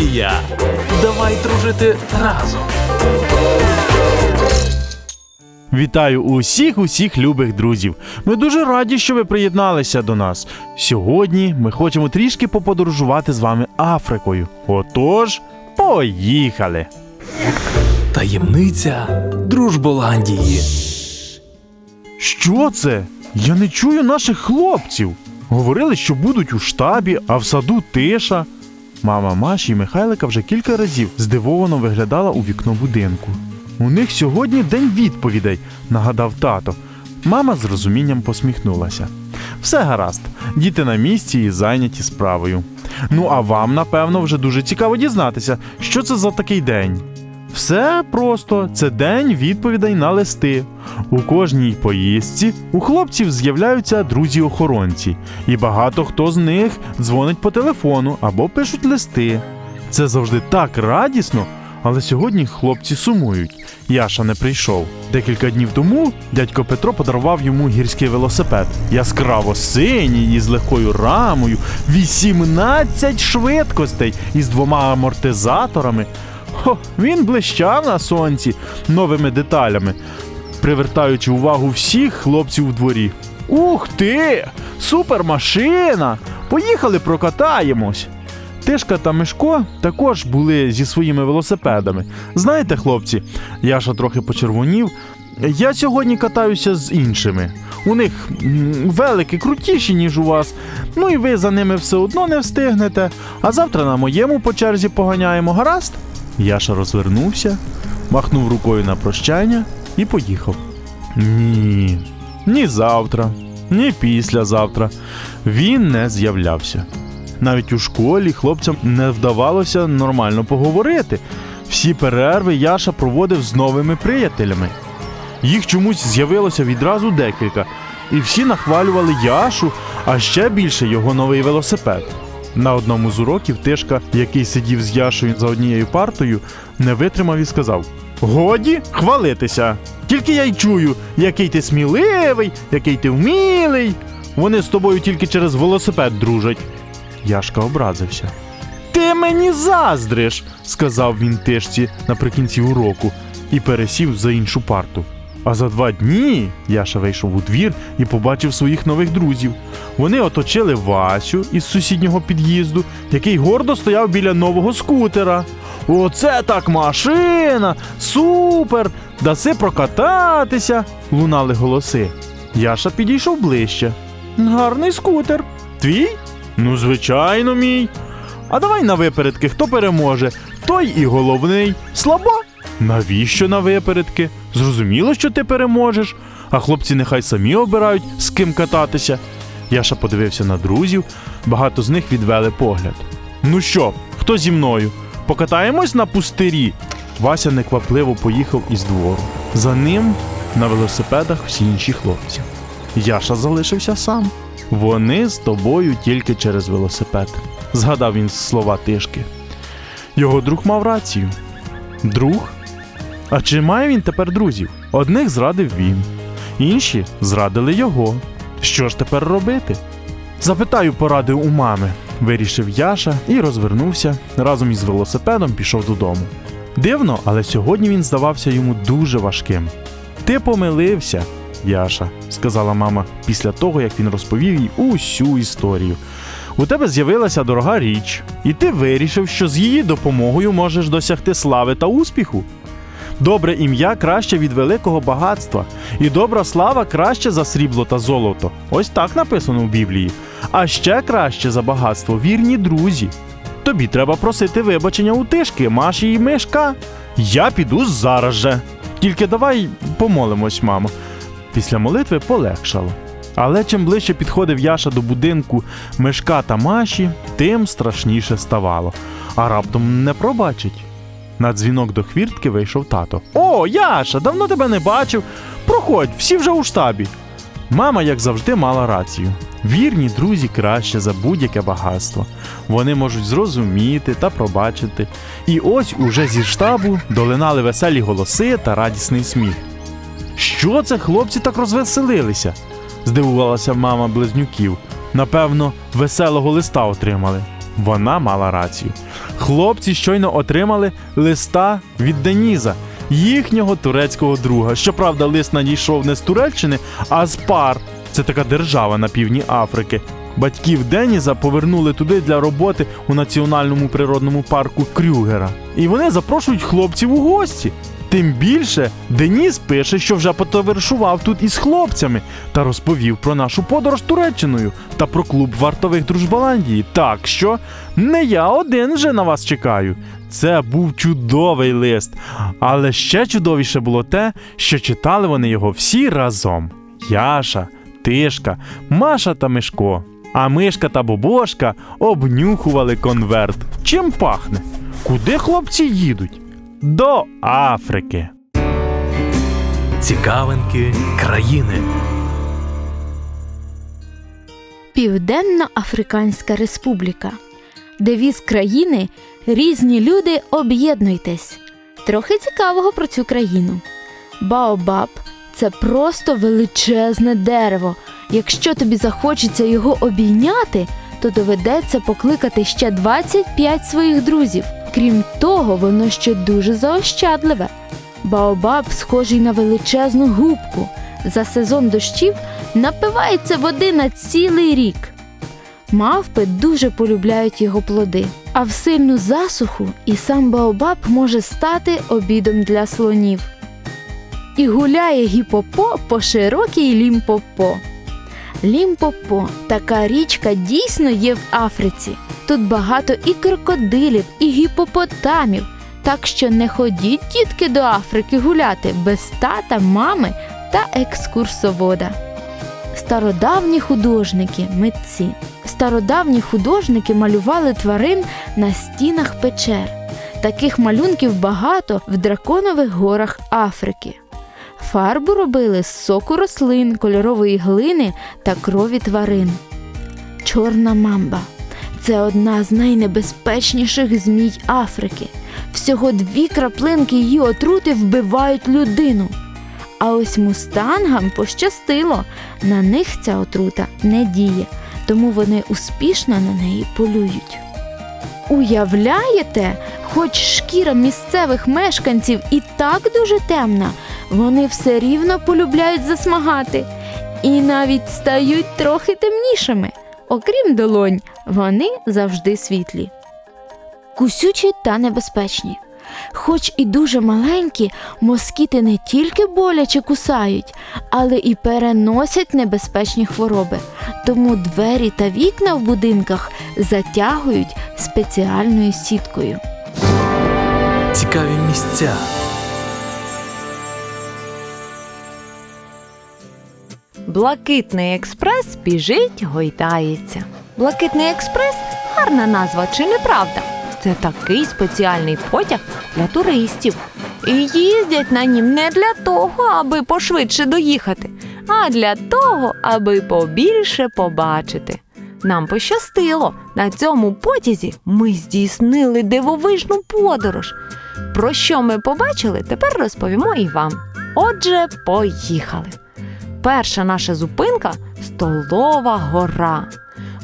Голландія. Давай дружити разом. Вітаю усіх, усіх любих друзів. Ми дуже раді, що ви приєдналися до нас. Сьогодні ми хочемо трішки поподорожувати з вами Африкою. Отож, поїхали! Таємниця Дружболандії. Що це? Я не чую наших хлопців. Говорили, що будуть у штабі, а в саду тиша. Мама Маші і Михайлика вже кілька разів здивовано виглядала у вікно будинку. У них сьогодні день відповідей, нагадав тато. Мама з розумінням посміхнулася. Все гаразд, діти на місці і зайняті справою. Ну а вам, напевно, вже дуже цікаво дізнатися, що це за такий день. Все просто це день відповідей на листи. У кожній поїздці у хлопців з'являються друзі-охоронці, і багато хто з них дзвонить по телефону або пишуть листи. Це завжди так радісно, але сьогодні хлопці сумують. Яша не прийшов. Декілька днів тому дядько Петро подарував йому гірський велосипед. Яскраво синій із легкою рамою, 18 швидкостей із двома амортизаторами. Хо, він блищав на сонці новими деталями, привертаючи увагу всіх хлопців у дворі. Ух ти! Супермашина! Поїхали прокатаємось! Тишка та Мишко також були зі своїми велосипедами. Знаєте, хлопці, Яша трохи почервонів. Я сьогодні катаюся з іншими. У них велики крутіші, ніж у вас. Ну і ви за ними все одно не встигнете. А завтра на моєму по черзі поганяємо, гаразд? Яша розвернувся, махнув рукою на прощання і поїхав. Ні, ні завтра, ні післязавтра. Він не з'являвся. Навіть у школі хлопцям не вдавалося нормально поговорити. Всі перерви Яша проводив з новими приятелями. Їх чомусь з'явилося відразу декілька, і всі нахвалювали Яшу, а ще більше його новий велосипед. На одному з уроків Тишка, який сидів з Яшою за однією партою, не витримав і сказав: Годі хвалитися! Тільки я й чую, який ти сміливий, який ти вмілий. Вони з тобою тільки через велосипед дружать. Яшка образився. Ти мені заздриш, сказав він тишці наприкінці уроку і пересів за іншу парту. А за два дні Яша вийшов у двір і побачив своїх нових друзів. Вони оточили Васю із сусіднього під'їзду, який гордо стояв біля нового скутера. Оце так машина! Супер! Даси прокататися! лунали голоси. Яша підійшов ближче. Гарний скутер. Твій? Ну, звичайно, мій. А давай на випередки, хто переможе, той і головний. Слабо? Навіщо на випередки? Зрозуміло, що ти переможеш, а хлопці нехай самі обирають, з ким кататися. Яша подивився на друзів, багато з них відвели погляд. Ну що, хто зі мною? Покатаємось на пустирі. Вася неквапливо поїхав із двору. За ним на велосипедах всі інші хлопці. Яша залишився сам. Вони з тобою тільки через велосипед, згадав він слова тишки. Його друг мав рацію. Друг? А чи має він тепер друзів? Одних зрадив він, інші зрадили його. Що ж тепер робити? Запитаю поради у мами, вирішив Яша і розвернувся. Разом із велосипедом пішов додому. Дивно, але сьогодні він здавався йому дуже важким. Ти помилився, Яша, сказала мама після того, як він розповів їй усю історію. У тебе з'явилася дорога річ, і ти вирішив, що з її допомогою можеш досягти слави та успіху. Добре ім'я краще від великого багатства, і добра слава краще за срібло та золото. Ось так написано в Біблії. А ще краще за багатство вірні друзі. Тобі треба просити вибачення у тишки, Маші і Мишка. Я піду зараз же. Тільки давай помолимось, мамо. Після молитви полегшало. Але чим ближче підходив Яша до будинку Мишка та Маші, тим страшніше ставало. А раптом не пробачить. На дзвінок до хвіртки вийшов тато. О, Яша, давно тебе не бачив. Проходь, всі вже у штабі. Мама, як завжди, мала рацію. Вірні друзі краще за будь-яке багатство. Вони можуть зрозуміти та пробачити. І ось уже зі штабу долинали веселі голоси та радісний сміх. Що це хлопці так розвеселилися? здивувалася мама близнюків. Напевно, веселого листа отримали. Вона мала рацію. Хлопці щойно отримали листа від Деніза, їхнього турецького друга. Щоправда, лист надійшов не з Туреччини, а з пар. Це така держава на півдні Африки. Батьків Деніза повернули туди для роботи у національному природному парку Крюгера. І вони запрошують хлопців у гості. Тим більше Деніс пише, що вже потоваришував тут із хлопцями та розповів про нашу подорож Туреччиною та про клуб вартових Дружбаландії. Так що не я один вже на вас чекаю. Це був чудовий лист, але ще чудовіше було те, що читали вони його всі разом: Яша, Тишка, Маша та Мишко. А Мишка та Бобошка обнюхували конверт. Чим пахне? Куди хлопці їдуть? До Африки. Цікавинки країни. Південно-Африканська Республіка. Девіз країни Різні люди об'єднуйтесь. Трохи цікавого про цю країну. Баобаб це просто величезне дерево. Якщо тобі захочеться його обійняти, то доведеться покликати ще 25 своїх друзів. Крім того, воно ще дуже заощадливе. Баобаб схожий на величезну губку. За сезон дощів напивається води на цілий рік. Мавпи дуже полюбляють його плоди, а в сильну засуху і сам Баобаб може стати обідом для слонів. І гуляє гіпопо по широкій лімпопо. Лімпопо така річка дійсно є в Африці. Тут багато і крокодилів, і гіпопотамів. Так що не ходіть, дітки, до Африки гуляти без тата, мами та екскурсовода. Стародавні художники, митці. Стародавні художники малювали тварин на стінах печер. Таких малюнків багато в драконових горах Африки. Фарбу робили з соку рослин, кольорової глини та крові тварин. Чорна мамба це одна з найнебезпечніших змій Африки. Всього дві краплинки її отрути вбивають людину. А ось мустангам пощастило, на них ця отрута не діє, тому вони успішно на неї полюють. Уявляєте, хоч шкіра місцевих мешканців і так дуже темна, вони все рівно полюбляють засмагати і навіть стають трохи темнішими. Окрім долонь, вони завжди світлі. Кусючі та небезпечні. Хоч і дуже маленькі, москіти не тільки боляче кусають, але і переносять небезпечні хвороби. Тому двері та вікна в будинках затягують спеціальною сіткою. Цікаві місця. Блакитний експрес біжить, гойдається. Блакитний експрес гарна назва, чи не правда? Це такий спеціальний потяг для туристів. І їздять на нім не для того, аби пошвидше доїхати, а для того, аби побільше побачити. Нам пощастило. На цьому потязі ми здійснили дивовижну подорож. Про що ми побачили, тепер розповімо і вам. Отже, поїхали. Перша наша зупинка столова гора.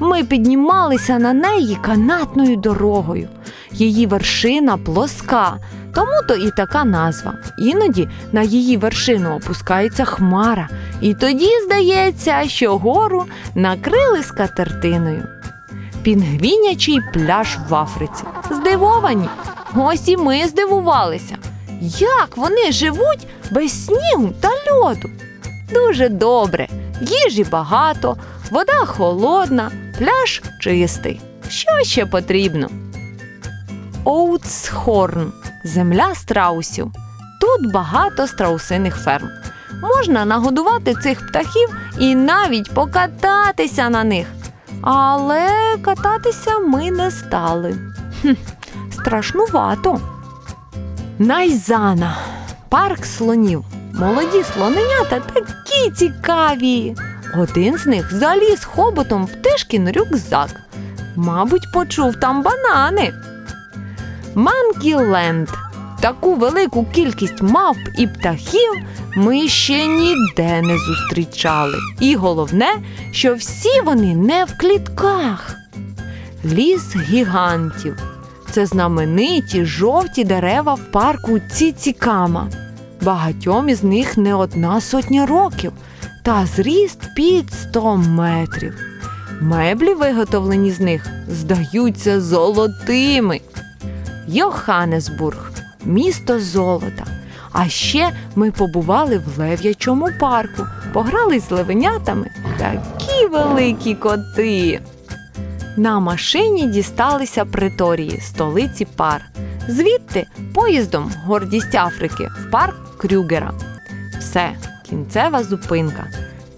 Ми піднімалися на неї канатною дорогою. Її вершина плоска, тому то і така назва. Іноді на її вершину опускається хмара, і тоді здається, що гору накрили скатертиною. Пінгвінячий пляж в Африці. Здивовані. Ось і ми здивувалися. Як вони живуть без снігу та льоду? Дуже добре. Їжі багато, вода холодна, пляж чистий. Що ще потрібно? Оутсхорн земля страусів. Тут багато страусиних ферм. Можна нагодувати цих птахів і навіть покататися на них. Але кататися ми не стали. Хм, страшнувато. Найзана парк слонів. Молоді слоненята такі цікаві. Один з них заліз хоботом в тишкін рюкзак. Мабуть, почув там банани. Манкіленд. Таку велику кількість мавп і птахів ми ще ніде не зустрічали. І головне, що всі вони не в клітках. ліс гігантів. Це знамениті жовті дерева в парку Ціцікама. Багатьом із них не одна сотня років та зріст під 100 метрів. Меблі, виготовлені з них, здаються золотими. Йоханнесбург місто золота. А ще ми побували в лев'ячому парку, пограли з левенятами. Такі великі коти. На машині дісталися приторії, столиці пар. Звідти поїздом гордість Африки в парк Крюгера. Все, кінцева зупинка.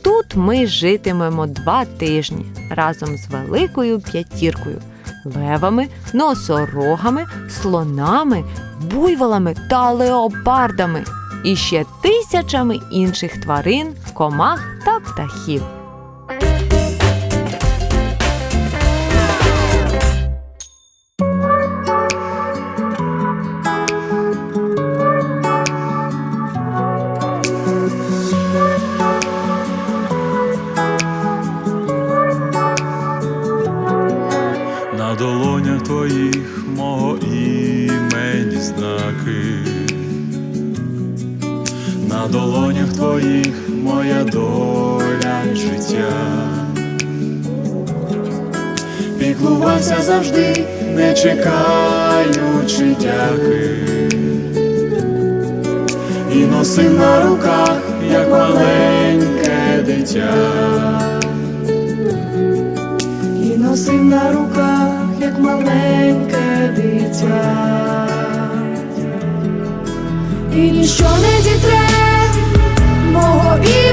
Тут ми житимемо два тижні разом з великою п'ятіркою, левами, носорогами, слонами, буйволами та леопардами і ще тисячами інших тварин, комах та птахів. Долонях твоїх мого імені знаки, на долонях твоїх моя доля життя. Піклувався завжди, не чекаючи дяки, і носив на руках, як маленьке дитя. носив на руках, як маленьке дитя. І ніщо не зітре мого імені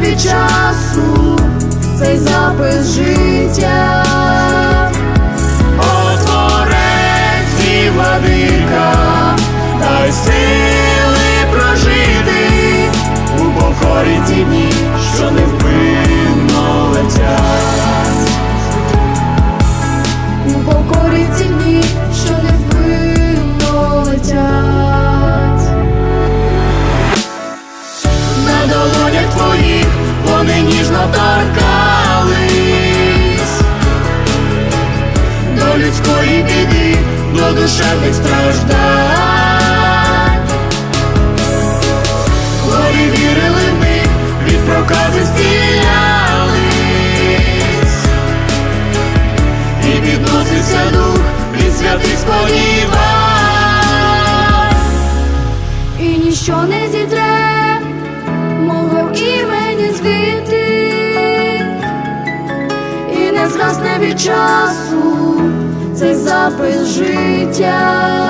від часу цей запис життя. Отворець і владика, дай сили прожити у покорі ці дні, що невпинно летять. У покорі ці дні, вони до людської біди, до душевних страждань. Хворі вірили них, від прокази зцілялись, і підносився дух від святих сподівань. Від часу цей запис життя.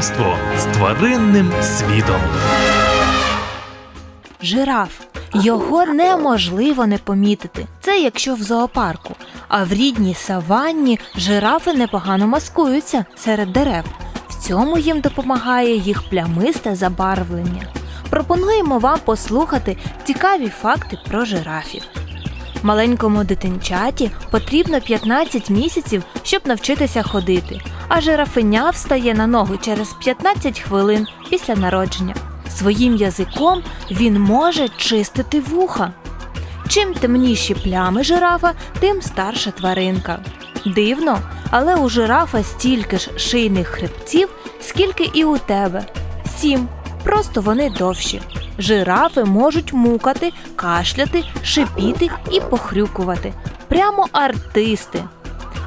Знайомство з тваринним світом. Жираф. Його неможливо не помітити. Це якщо в зоопарку. А в рідній саванні жирафи непогано маскуються серед дерев. В цьому їм допомагає їх плямисте забарвлення. Пропонуємо вам послухати цікаві факти про жирафів. Маленькому дитинчаті потрібно 15 місяців, щоб навчитися ходити, а жирафеня встає на ногу через 15 хвилин після народження. Своїм язиком він може чистити вуха. Чим темніші плями жирафа, тим старша тваринка. Дивно, але у жирафа стільки ж шийних хребців, скільки і у тебе. Сім. Просто вони довші. Жирафи можуть мукати, кашляти, шипіти і похрюкувати. Прямо артисти.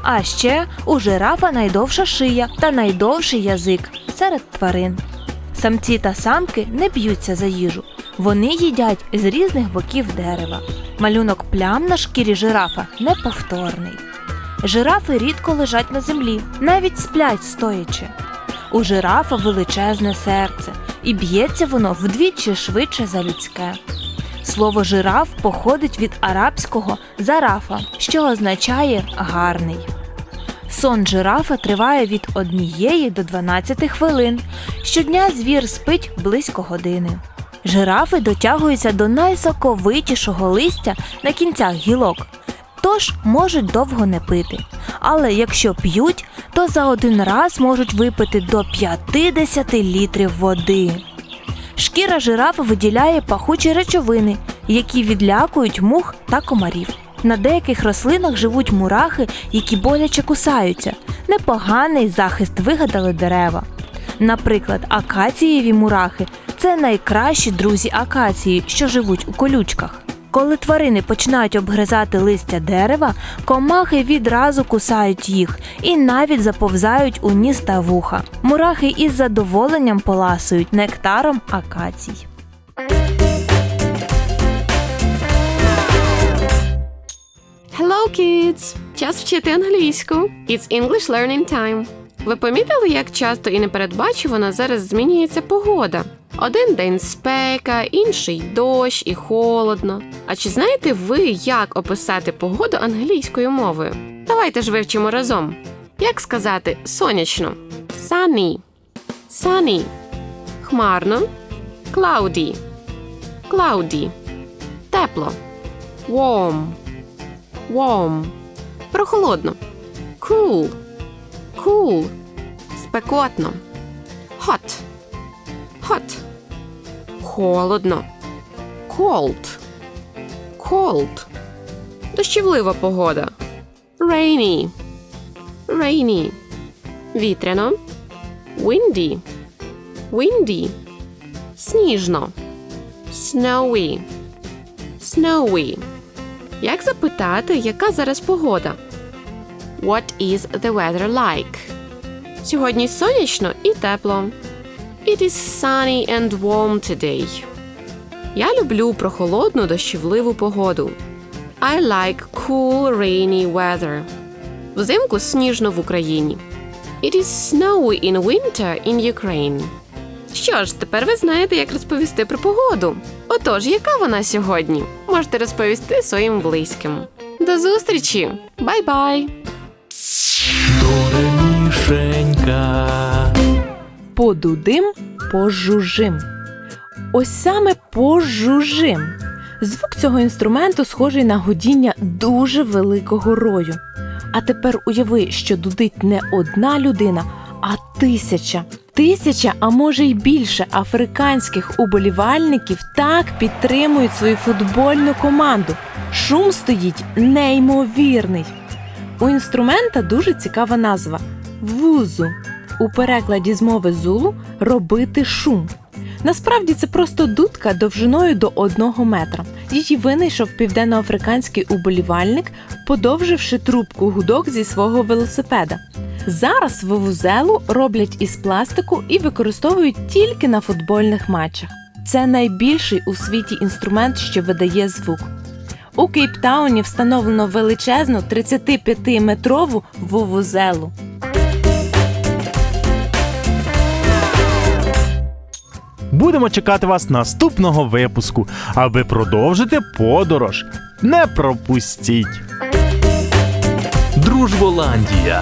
А ще у жирафа найдовша шия та найдовший язик серед тварин. Самці та самки не б'ються за їжу. Вони їдять з різних боків дерева. Малюнок плям на шкірі жирафа неповторний. Жирафи рідко лежать на землі, навіть сплять стоячи. У жирафа величезне серце, і б'ється воно вдвічі швидше за людське. Слово жираф походить від арабського зарафа, що означає гарний. Сон жирафа триває від 1 до 12 хвилин. Щодня звір спить близько години. Жирафи дотягуються до найсоковитішого листя на кінцях гілок, тож можуть довго не пити. Але якщо п'ють, то за один раз можуть випити до 50 літрів води. Шкіра жирафа виділяє пахучі речовини, які відлякують мух та комарів. На деяких рослинах живуть мурахи, які боляче кусаються. Непоганий захист вигадали дерева. Наприклад, акацієві мурахи це найкращі друзі акації, що живуть у колючках. Коли тварини починають обгризати листя дерева, комахи відразу кусають їх і навіть заповзають у ніс та вуха. Мурахи із задоволенням поласують нектаром акацій. Hello, kids! Час вчити англійську. It's English learning time. Ви помітили, як часто і непередбачувано зараз змінюється погода? Один день спека, інший дощ і холодно. А чи знаєте ви, як описати погоду англійською мовою? Давайте ж вивчимо разом. Як сказати сонячно? Sunny. Sunny. Хмарно. Cloudy. Cloudy. Тепло. Warm. Warm. Прохолодно. Cool. Cool. Спекотно. Hot. Hot. Холодно. Cold. Cold. Дощівлива погода. Rainy. Rainy. Вітряно. Windy. Windy. Сніжно. Snowy. Snowy. Як запитати, яка зараз погода? What is the weather like? Сьогодні сонячно і тепло. It is sunny and warm today. Я люблю прохолодну дощівливу погоду. I like cool rainy weather. Взимку сніжно в Україні. It is snowy in winter in Ukraine. Що ж, тепер ви знаєте, як розповісти про погоду. Отож, яка вона сьогодні? Можете розповісти своїм близьким. До зустрічі! Бай-бай! Доремішенька. Подудим, пожужим. Ось саме пожужим. Звук цього інструменту схожий на гудіння дуже великого рою. А тепер уяви, що дудить не одна людина, а тисяча. Тисяча, а може й більше африканських уболівальників так підтримують свою футбольну команду. Шум стоїть неймовірний. У інструмента дуже цікава назва вузу. У перекладі з мови зулу робити шум. Насправді це просто дудка довжиною до одного метра. Її винайшов південноафриканський уболівальник, подовживши трубку гудок зі свого велосипеда. Зараз вувузелу роблять із пластику і використовують тільки на футбольних матчах. Це найбільший у світі інструмент, що видає звук. У Кейптауні встановлено величезну 35-метрову вувузелу. Будемо чекати вас наступного випуску, аби продовжити подорож. Не пропустіть! Дружболандія.